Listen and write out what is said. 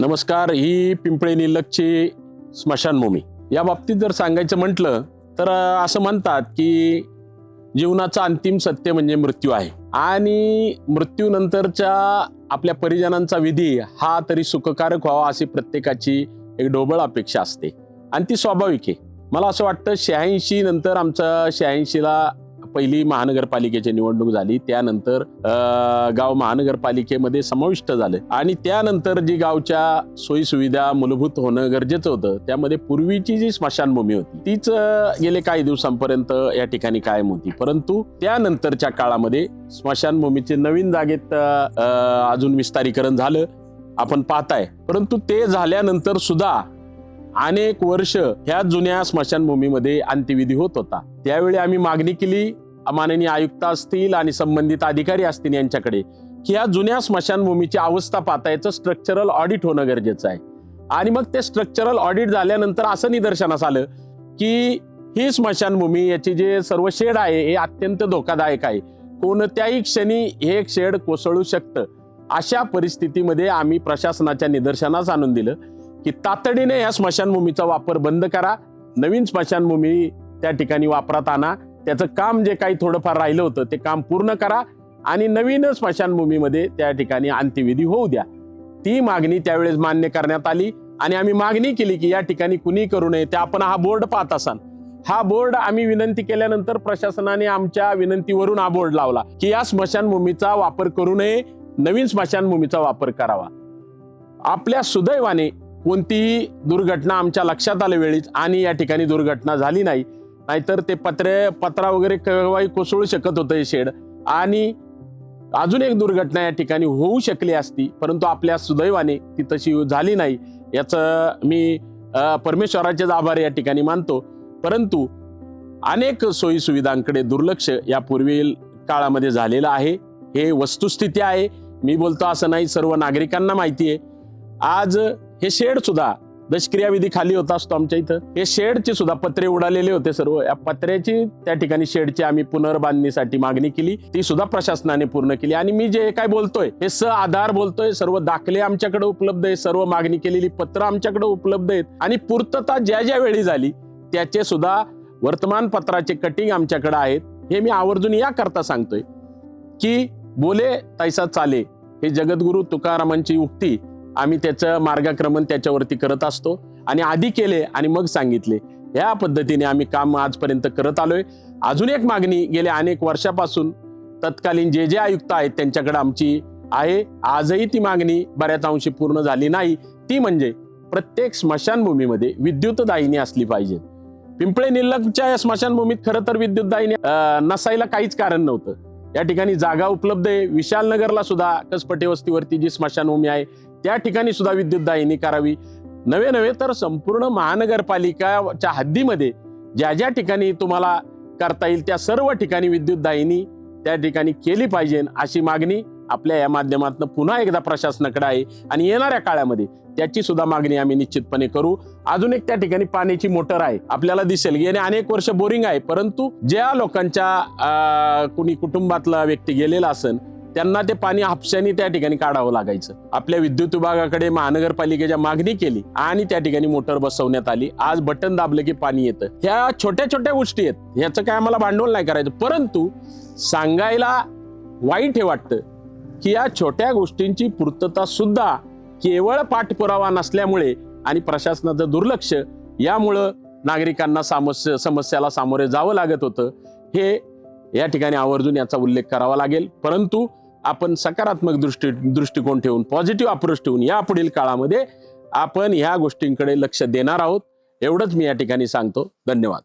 नमस्कार ही पिंपळे निलकची स्मशानभूमी या बाबतीत जर सांगायचं म्हटलं तर असं म्हणतात की जीवनाचं अंतिम सत्य म्हणजे मृत्यू आहे. आणि मृत्यूनंतरच्या आपल्या परिजनांचा विधी हा तरी सुखकारक व्हावा अशी प्रत्येकाची एक ढोबळ अपेक्षा असते. आणि ती स्वाभाविक आहे. मला असं वाटतं शहाऐंशी नंतर आमचं शहाऐंशीला पहिली महानगरपालिकेची निवडणूक झाली. त्यानंतर गाव महानगरपालिकेमध्ये समाविष्ट झालं. आणि त्यानंतर जी गावच्या सोयीसुविधा मूलभूत होणं गरजेचं होतं त्यामध्ये पूर्वीची जी स्मशानभूमी होती तीच गेले काही दिवसांपर्यंत या ठिकाणी कायम होती. परंतु त्यानंतरच्या काळामध्ये स्मशानभूमीचे नवीन जागेत अजून विस्तारीकरण झालं आपण पाहताय. परंतु ते झाल्यानंतर सुद्धा अनेक वर्ष ह्या जुन्या स्मशानभूमीमध्ये अंत्यविधी होत होता. त्यावेळी आम्ही मागणी केली माननीय आयुक्त असतील आणि संबंधित अधिकारी असतील यांच्याकडे की या जुन्या स्मशानभूमीची अवस्था पाहतायचं स्ट्रक्चरल ऑडिट होणं गरजेचं आहे. आणि मग ते स्ट्रक्चरल ऑडिट झाल्यानंतर असं निदर्शनास आलं की ही स्मशानभूमी याची जे सर्व शेड आहे हे अत्यंत धोकादायक आहे. कोणत्याही क्षणी हे शेड कोसळू शकतं. अशा परिस्थितीमध्ये आम्ही प्रशासनाच्या निदर्शनास आणून दिलं की तातडीने या स्मशानभूमीचा वापर बंद करा नवीन स्मशानभूमी त्या ठिकाणी वापरात आणा त्याचं काम जे काही थोडंफार राहिलं होतं ते काम पूर्ण करा आणि नवीन स्मशानभूमीमध्ये त्या ठिकाणी अंत्यविधी होऊ द्या. ती मागणी त्यावेळेस मान्य करण्यात आली आणि आम्ही मागणी केली की या ठिकाणी कुणी करू नये. ते आपण हा बोर्ड पाहत असाल. हा बोर्ड आम्ही विनंती केल्यानंतर प्रशासनाने आमच्या विनंतीवरून हा बोर्ड लावला की या स्मशानभूमीचा वापर करू नये नवीन स्मशानभूमीचा वापर करावा. आपल्या सुदैवाने कोणतीही दुर्घटना आमच्या लक्षात आल्या वेळीच आणि या ठिकाणी दुर्घटना झाली नाही नाहीतर ते पत्रे पत्रा वगैरे केव्हाही कोसळू शकत होतं हे शेड. आणि अजून एक दुर्घटना या ठिकाणी होऊ शकली असती परंतु आपल्या सुदैवाने ती तशी झाली नाही. याचं मी परमेश्वराचेच आभार या ठिकाणी मानतो. परंतु अनेक सोयी सुविधांकडे दुर्लक्ष यापूर्वी काळामध्ये झालेलं आहे. हे वस्तुस्थिती आहे. मी बोलतो असं नाही सर्व नागरिकांना माहिती आहे. आज हे शेड सुद्धा दशक्रियाविधी खाली होता असतो आमच्या इथं. हे शेडचे सुद्धा पत्रे उडालेले होते सर्व. या पत्र्याची त्या ठिकाणी शेडची आम्ही पुनर्बांधणीसाठी मागणी केली. ती सुद्धा प्रशासनाने पूर्ण केली. आणि मी जे काय बोलतोय हे स आधार बोलतोय. सर्व दाखले आमच्याकडे उपलब्ध आहे सर्व मागणी केलेली पत्र आमच्याकडे उपलब्ध आहेत. आणि पूर्तता ज्या ज्या वेळी झाली त्याचे सुद्धा वर्तमानपत्राचे कटिंग आमच्याकडे आहेत. हे मी आवर्जून या करता सांगतोय की बोले तैसा चाले. हे जगद्गुरु तुकारामांची उक्ती आम्ही त्याचं मार्गक्रमण त्याच्यावरती करत असतो. आणि आधी केले आणि मग सांगितले. या पद्धतीने आम्ही काम आजपर्यंत करत आलोय. अजून एक मागणी गेल्या अनेक वर्षापासून तत्कालीन जे जे आयुक्त आहेत त्यांच्याकडे आमची आहे. आजही ती मागणी बऱ्याच अंशी पूर्ण झाली नाही. ती म्हणजे प्रत्येक स्मशानभूमीमध्ये विद्युत दाहिनी असली पाहिजे पिंपळे निल्लकच्या या स्मशानभूमीत खरं तर विद्युत दाहिनी नसायला काहीच कारण नव्हतं. या ठिकाणी जागा उपलब्ध आहे. विशालनगरला सुद्धा कसपटे वस्तीवरती जी स्मशानभूमी आहे त्या ठिकाणी सुद्धा विद्युत दाहिनी करावी. नवे नव्हे तर संपूर्ण महानगरपालिकाच्या हद्दीमध्ये ज्या ज्या ठिकाणी तुम्हाला करता येईल त्या सर्व ठिकाणी विद्युत दाहिनी त्या ठिकाणी केली पाहिजे अशी मागणी आपल्या या माध्यमातून पुन्हा एकदा प्रशासनाकडे आहे. आणि येणाऱ्या काळामध्ये त्याची सुद्धा मागणी आम्ही निश्चितपणे करू. अजून एक त्या ठिकाणी पाण्याची मोटर आहे. आपल्याला दिसेल गेले अनेक वर्ष बोरिंग आहे परंतु ज्या लोकांच्या अं, कुणी कुटुंबातला व्यक्ती गेलेला असेल त्यांना ते पाणी हापशाने त्या ठिकाणी काढावं लागायचं. आपल्या विद्युत विभागाकडे महानगरपालिकेच्या मागणी केली आणि त्या ठिकाणी मोटर बसवण्यात आली. आज बटन दाबलं की पाणी येतं. ह्या छोट्या छोट्या गोष्टी आहेत. ह्याचं काय आम्हाला भांडवल नाही करायचं. परंतु सांगायला वाईट हे वाटतं की या छोट्या गोष्टींची पूर्तता सुद्धा केवळ पाठपुरावा नसल्यामुळे आणि प्रशासनाचं दुर्लक्ष यामुळं नागरिकांना समस्या समस्याला सामोरे जावं लागत होतं. हे या ठिकाणी आवर्जून याचा उल्लेख करावा लागेल. परंतु आपण सकारात्मक दृष्टी दृष्टिकोन ठेवून पॉझिटिव्ह अप्रोच ठेवून या पुढील काळामध्ये आपण ह्या गोष्टींकडे लक्ष देणार आहोत. एवढंच मी या ठिकाणी सांगतो. धन्यवाद.